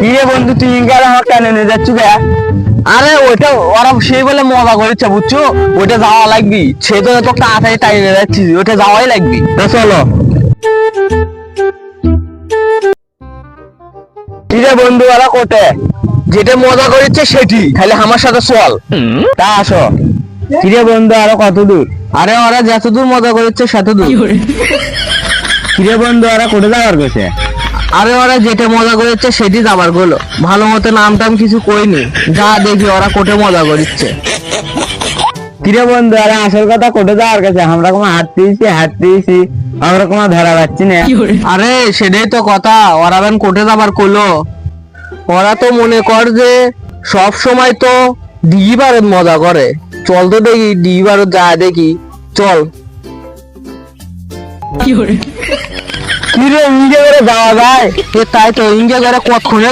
কি বন্ধু তুই ইঙ্গার আমার কেন নিয়ে যাচ্ছ আরে ওরা সেই বলে মজা করেছে বুঝছ? যাওয়া লাগবি। তো তো তাড়াতাড়ি টাই নিয়ে যাচ্ছি ওইটা যাওয়াই লাগবি। চলো। কি রে বন্ধু ওরা কোটে? যেটা মজা করেছে সেটি। খালি আমার সাথে চল। তা আসো। কি রে বন্ধু আরও কত দূর? আরে ওরা যত দূর মজা করেছে সেত দূর কিরে? বন্ধু ওরা কোটে যাওয়ার গেছে আরে ওরা যেটা মজা করেছে সেটি যাবার গেলো। ভালো মতো নাম টাম কিছু কইনি। যা দেখি ওরা কোটে মজা করছে কিরে বন্ধু আরে আসল কথা কোটে যাওয়ার কাছে আমরা কোনো হাঁটতেইছি হাঁটতেইছি আমরা কোনো ধরা পাচ্ছি না। আরে সেটাই তো কথা ওরা বেন কোটে যাবার কইলো। ওরা তো মনে কর যে সব সময় তো দিঘি ভারত মজা করে। চল তো দেখি দিঘি ভারত যা দেখি চল। কি রে ইঞ্জে করে যাওয়া যায়। এ তাই তো ইঞ্জে করে কতক্ষণে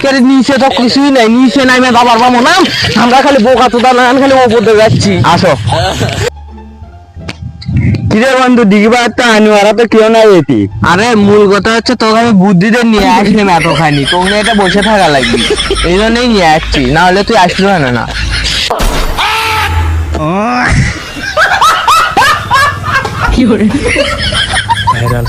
কে নিচে তো কিছুই নাই নিচে পাবো না আমরা খালি বোকা তো না খালি ওপর দিয়ে যাচ্ছি। আসো। কিরে বন্ধু দিঘিবার তো আনি তো কেউ নাই এটি। আরে মূল কথা হচ্ছে তোকে আমি বুদ্ধি দিয়ে নিয়ে আসলাম এতখানি। তোকে এটা বসে থাকা লাগবে। এই জন্যই নিয়ে আসছি না হলে তুই আসলো না। না ভাইরাল।